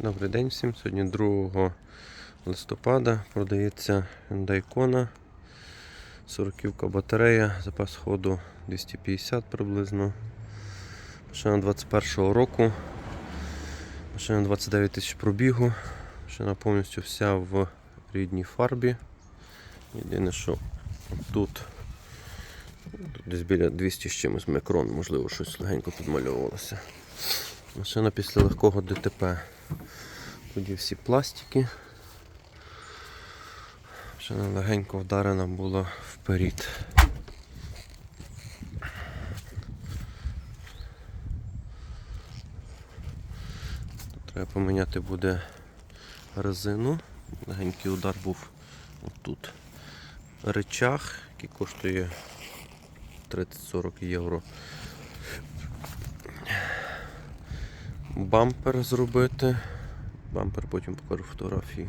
Добрий день всім. Сьогодні 2 листопада продається Hyundai Kona. 40 батарея, запас ходу 250 приблизно. Машина 21 року. Машина 29 тисяч пробігу. Машина повністю вся в рідній фарбі. Єдине, що тут, тут десь біля 200 з чимось мікрон, можливо, щось легенько підмальовувалося. Машина після легкого ДТП. Тоді всі пластики. Машина легенько вдарена була вперед. Треба поміняти буде резину. Легенький удар був отут. Речах, який коштує 30-40 євро. Бампер зробити. Бампер потім покажу фотографії.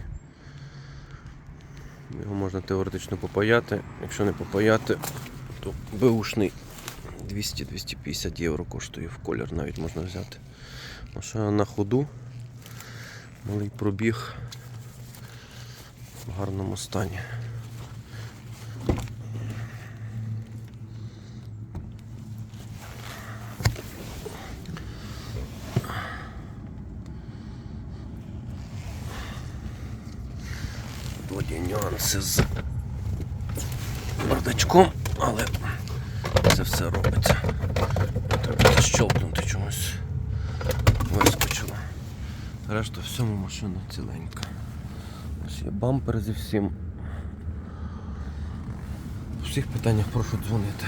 Його можна теоретично попаяти. Якщо не попаяти, то беушний 200-250 євро коштує в колір, навіть можна взяти. Машина на ходу. Малий пробіг в гарному стані. Тут нюанси з бардачком, але це все робиться. Треба защелкнути чомусь. Вискочило. Решта всьому машина ціленька. Ось є бампер зі всім. У всіх питаннях прошу дзвонити.